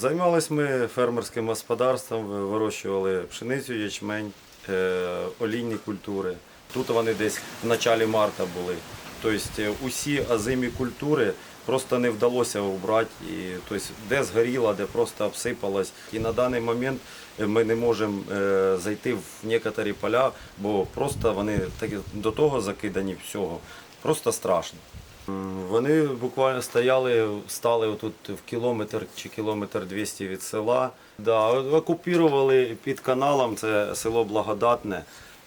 Займалися ми фермерським господарством, вирощували пшеницю, ячмень, е, олійні культури. Тут вони десь в началі марта були. Тобто е, усі озимі культури просто не вдалося убрати. І, тобто, де згоріло, де просто обсипалось. І на даний момент е, ми не можемо зайти в некоторі поля, бо просто вони до того закидані всього. Просто страшно. Вони буквально стояли, стали отут в кілометр чи кілометр 200 від села. Да, окупірували під каналом, це село Благодатне.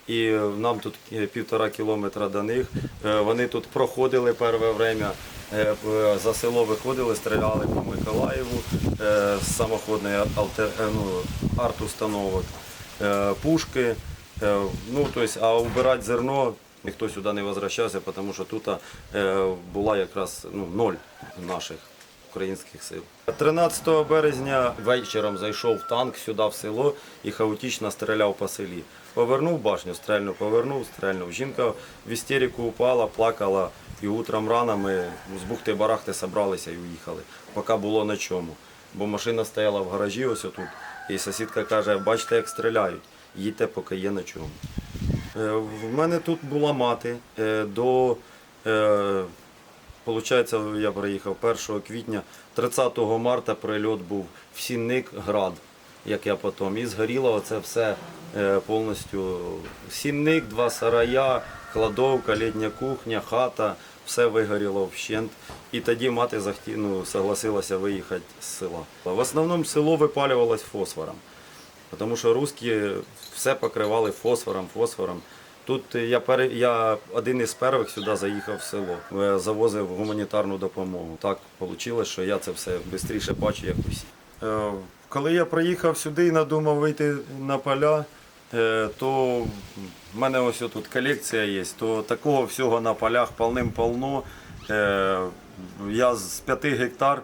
І нам тут е, півтора кілометра до них. Е, Вони тут проходили перше время. е, За село виходили, стріляли по Миколаєву з самоходної ну, арт-установок, пушки. Ну, то есть, а убирати зерно ніхто сюди не возвращався, тому що тут е, була якраз ну, ноль наших українських сил. 13 березня вечором зайшов танк сюди в село і хаотично стріляв по селі. Повернув башню, стрельнув, повернув, стрельнув. Жінка в істерику упала, плакала, і утром рано ми з бухти-барахти зібралися і уїхали, поки було на чому. Бо машина стояла в гаражі ось отут, і сусідка каже, бачите, як стріляють, їдьте, поки є на чому. Е, В мене тут була мати е, до, е, получається, я приїхав 1 квітня, 30 марта прильот був в Сінник град, як я потім. І згоріло оце все повністю. Сінник, два сарая, кладовка, літня кухня, хата, все вигоріло вщент. І тоді мати захті, ну, согласилася виїхати з села. В основному село випалювалось фосфором. Тому що русські все покривали фосфором, фосфором. Тут я, пере- я один із перших сюди заїхав в село, е, завозив гуманітарну допомогу. Так вийшло, що я це все швидше бачу, як усі. Е, Коли я приїхав сюди і надумав вийти на поля, е, то в мене ось тут колекція є, то такого всього на полях полним-полно. Я з 5 гектар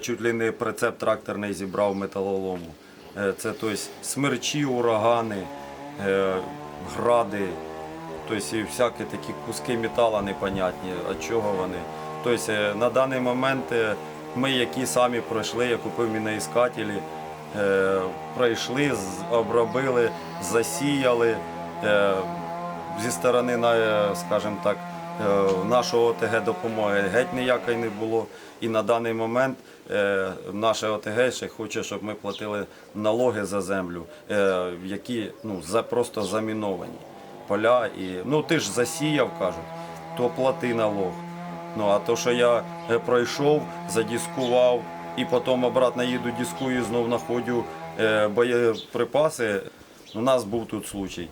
чуть ли не прицеп тракторний зібрав металолому. Е, Це тобто, смерчі, урагани, е, гради, тобто і всякі такі куски металу непонятні, від чого вони. Тобто на даний момент ми, які самі пройшли, я купив міноіскателі, пройшли, обробили, засіяли. Зі сторони, скажімо так, нашого ОТГ допомоги геть ніякої не було. І на даний момент е, наше ОТГ ще хоче, щоб ми платили налоги за землю, е, які ну, просто заміновані поля. І, ну ти ж засіяв, кажуть, то плати налог. Ну а то, що я е, пройшов, задіскував і потім обратно їду, дискую, знов знаходжу е, боєприпаси. У нас був тут случай.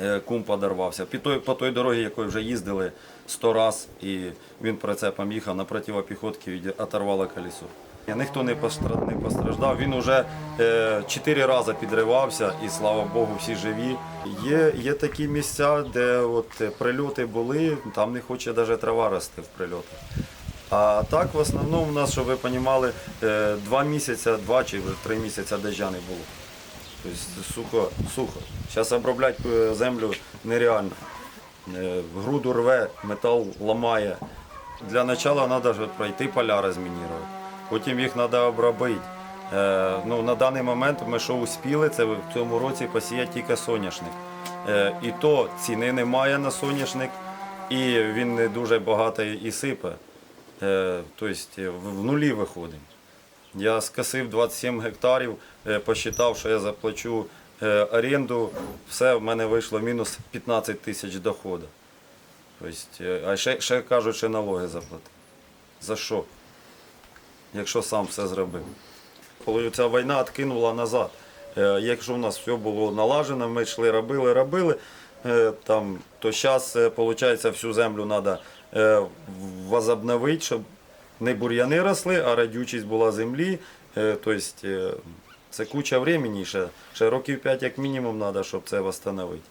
Е, Кум подорвався. По той, по той дорогі, якою вже їздили сто раз, і він прицепом їхав на противопіхотки, оторвало колесо. Ніхто не постраждав. Він вже е, чотири рази підривався, і слава Богу, всі живі. Є, є такі місця, де от е, прильоти були, там не хоче навіть трава рости в прильотах. А так в основному у нас, щоб ви розуміли, два місяці, два чи три місяці дождя не було. Тобто сухо, сухо. Зараз обробляти е, землю нереально. Е, Груду рве, метал ламає. Для початку треба пройти поля розмінірувати. Потім їх треба обробити. Е, Ну, на даний момент ми що успіли, це в цьому році посіяти тільки соняшник. І то ціни немає на соняшник, і він не дуже багатий і сипе. Тобто в нулі виходимо. Я скосив 27 гектарів, е, посчитав, що я заплачу е, оренду, все, в мене вийшло мінус 15 тисяч доходу. Тобто, е, а ще, ще кажуть, що налоги заплатив. За що? Якщо сам все зробив. Коли ця війна відкинула назад. Якщо в нас все було налажено, ми йшли, робили, робили, там, то зараз, виходить, всю землю треба возобновити, щоб не бур'яни росли, а радючість була землі. Тобто це куча времени, ще, ще років 5 як мінімум треба, щоб це встановити.